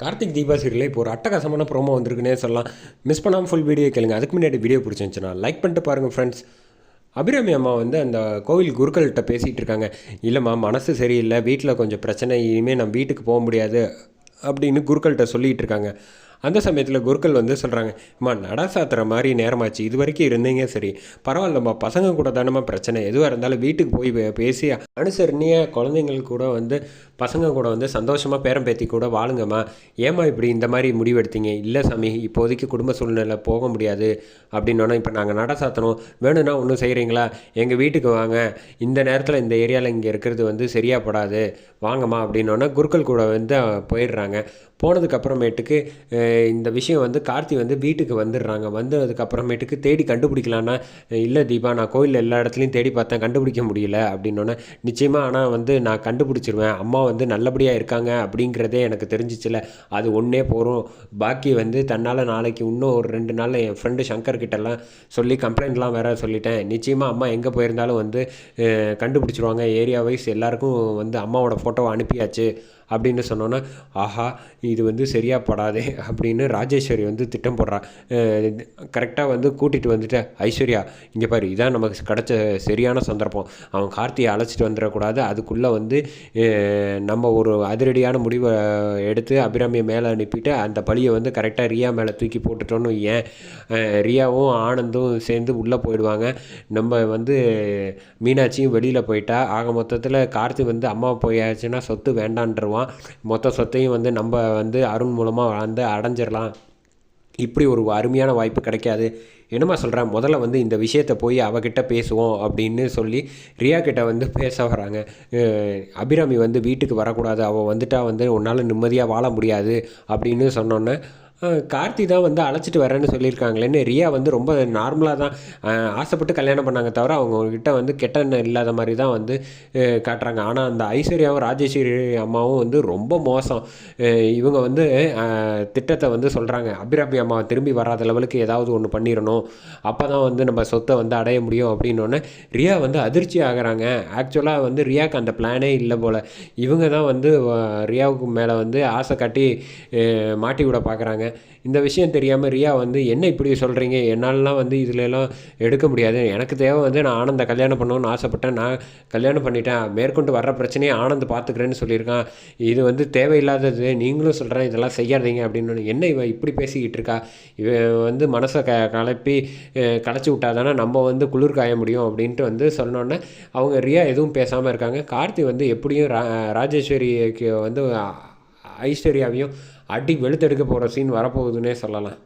கார்த்திக் தீபா சீரியலில் இப்போ ஒரு அட்டகாசமான ப்ரோமோ வந்திருக்குன்னே சொல்லலாம். மிஸ் பண்ணாமல் ஃபுல் வீடியோ கேளுங்க. அதுக்கு முன்னாடி வீடியோ பிடிச்சிருந்துச்சுன்னா லைக் பண்ணிட்டு பாருங்கள் ஃப்ரெண்ட்ஸ் அபிராமி அம்மா வந்து அந்த கோவில் குருக்கள்கிட்ட பேசிகிட்டு இருக்காங்க. இல்லைம்மா மனசு சரியில்லை. வீட்டில் கொஞ்சம் பிரச்சனை. இனிமேல் நான் வீட்டுக்கு போக முடியாது அப்படின்னு குருக்கள்கிட்ட சொல்லிகிட்டு இருக்காங்க. அந்த சமயத்தில் குருக்கள் வந்து சொல்கிறாங்க அம்மா நட சாத்துற மாதிரி நேரமாச்சு இது வரைக்கும் இருந்தீங்க சரி. பரவாயில்லம்மா பசங்க கூட தானம்மா பிரச்சனை. எதுவாக இருந்தாலும் வீட்டுக்கு போய் பேசி அனுசரணையாக குழந்தைங்கள் கூட வந்து பசங்க கூட வந்து சந்தோஷமாக பேரம் பேத்தி கூட வாழுங்கம்மா. ஏம்மா இப்படி இந்த மாதிரி முடிவெடுத்தீங்க? இல்லை சாமி இப்போதைக்கு குடும்ப சூழ்நிலை போக முடியாது. அப்படின்னோன்னா இப்போ நாங்கள் நட சாத்தணும். வேணும்னா ஒன்றும் செய்கிறீங்களா எங்கள் வீட்டுக்கு வாங்க. இந்த நேரத்தில் இந்த ஏரியாவில் இங்கே இருக்கிறது வந்து சரியாக படாது. வாங்கம்மா. அப்படின்னோன்னா குருக்கள் கூட வந்து போயிடுறாங்க. போனதுக்கு அப்புறமேட்டுக்கு இந்த விஷயம் வந்து கார்த்தி வந்து வீட்டுக்கு வந்துடுறாங்க. வந்ததுக்கு அப்புறமேட்டுக்கு தேடி கண்டுபிடிக்கலான்னா இல்லை தீபா நான் கோயிலில் எல்லா இடத்துலையும் தேடி பார்த்தேன் கண்டுபிடிக்க முடியல அப்படின்னோன்னே நிச்சயமாக ஆனால் வந்து நான் கண்டுபிடிச்சிருவேன். அம்மா வந்து நல்லபடியாக இருக்காங்க அப்படிங்கிறதே எனக்கு தெரிஞ்சிச்சில்ல அது ஒன்றே போகிறோம் பாக்கி வந்து தன்னால் நாளைக்கு இன்னும் ஒரு ரெண்டு நாளில் என் ஃப்ரெண்டு சங்கர் கிட்டலாம் சொல்லி கம்ப்ளைண்ட்லாம் வேற சொல்லிட்டேன். நிச்சயமாக அம்மா எங்கே போயிருந்தாலும் வந்து கண்டுபிடிச்சிருவாங்க. ஏரியா வைஸ் எல்லாருக்கும் வந்து அம்மாவோட ஃபோட்டோவை அனுப்பியாச்சு. அப்படின்னு சொன்னோன்னே ஆஹா இது வந்து சரியாக படாதே அப்படின்னு ராஜேஸ்வரி வந்து திட்டம் போடுறா கரெக்டாக வந்து கூட்டிகிட்டு வந்துட்டு ஐஸ்வர்யா இங்கே பாரு இதான் நமக்கு கிடச்ச சரியான சந்தர்ப்பம். அவன் கார்த்தியை அழைச்சிட்டு வந்துடக்கூடாது. அதுக்குள்ளே வந்து நம்ம ஒரு அதிரடியான முடிவை எடுத்து அபிராமியை மேலே அனுப்பிட்டு அந்த பழியை வந்து கரெக்டாக ரியா மேலே தூக்கி போட்டுட்டோன்னு ஏன் ரியாவும் ஆனந்தும் சேர்ந்து உள்ளே போயிடுவாங்க. நம்ம வந்து மீனாட்சியும் வெளியில் போயிட்டா ஆக மொத்தத்தில் கார்த்தி வந்து அம்மா போயாச்சுன்னா சொத்து வேண்டான்ருவான் மொத்த சொத்தையும் வந்து நம்ம வந்து அருண் மூலமாக வந்து அடைஞ்சிடலாம் இப்படி ஒரு அருமையான வாய்ப்பு கிடைக்காது. என்னம்மா சொல்கிறேன் முதல்ல வந்து இந்த விஷயத்தை போய் அவகிட்ட பேசுவோம் அப்படின்னு சொல்லி ரியா கிட்ட வந்து பேச வராங்க அபிராமி வந்து வீட்டுக்கு வரக்கூடாது. அவள் வந்துட்டா வந்து உன்னால் நிம்மதியாக வாழ முடியாது அப்படின்னு சொன்னோன்னே கார்த்தி தான் வந்து அழைச்சிட்டு வரேன்னு சொல்லியிருக்காங்களேன்னு ரியா வந்து ரொம்ப நார்மலாக தான் ஆசைப்பட்டு கல்யாணம் பண்ணாங்க தவிர அவங்கக்கிட்ட வந்து கெட்ட எண்ணம் இல்லாத மாதிரி தான் வந்து காட்டுறாங்க. ஆனால் அந்த ஐஸ்வர்யாவும் ராஜேஸ்வரி அம்மாவும் வந்து ரொம்ப மோசம். இவங்க வந்து திட்டத்தை வந்து சொல்கிறாங்க அபிராமி அம்மா திரும்பி வராத லெவலுக்கு ஏதாவது ஒன்று பண்ணிடணும். அப்போ தான் வந்து நம்ம சொத்தை வந்து அடைய முடியும் அப்படின்னோடனே ரியா வந்து அதிர்ச்சி ஆகிறாங்க. ஆக்சுவலாக வந்து ரியாவுக்கு அந்த பிளானே இல்லை போல். இவங்க தான் வந்து ரியாவுக்கு மேலே வந்து ஆசை காட்டி மாட்டி விட பார்க்குறாங்க இந்த விஷயம் தெரியாமல் ரியா வந்து என்ன இப்படி சொல்கிறீங்க என்னாலலாம் வந்து இதுலலாம் எடுக்க முடியாது. எனக்கு தேவை வந்து நான் ஆனந்த கல்யாணம் பண்ணணும்னு ஆசைப்பட்டேன். நான் கல்யாணம் பண்ணிட்டேன். மேற்கொண்டு வர்ற பிரச்சனையை ஆனந்த் பார்த்துக்கிறேன்னு சொல்லியிருக்கான். இது வந்து தேவையில்லாதது. நீங்களும் சொல்கிறேன் இதெல்லாம் செய்யாதீங்க. அப்படின்னு என்ன இவன் இப்படி பேசிக்கிட்டு இருக்கா? இவ வந்து மனசை க கலப்பி களைச்சி விட்டாதானே விட்டா தானே நம்ம வந்து குளிர் காய முடியும். அப்படின்ட்டு வந்து சொன்னோன்னே அவங்க ரியா எதுவும் பேசாமல் இருக்காங்க. கார்த்தி வந்து எப்படியும் ரா ராஜேஸ்வரிக்கு வந்து ஐஸ்வர்யாவையும் அடி வெளுத்தெடுக்க போகிற சீன் வரப்போகுதுன்னே சொல்லலாம்.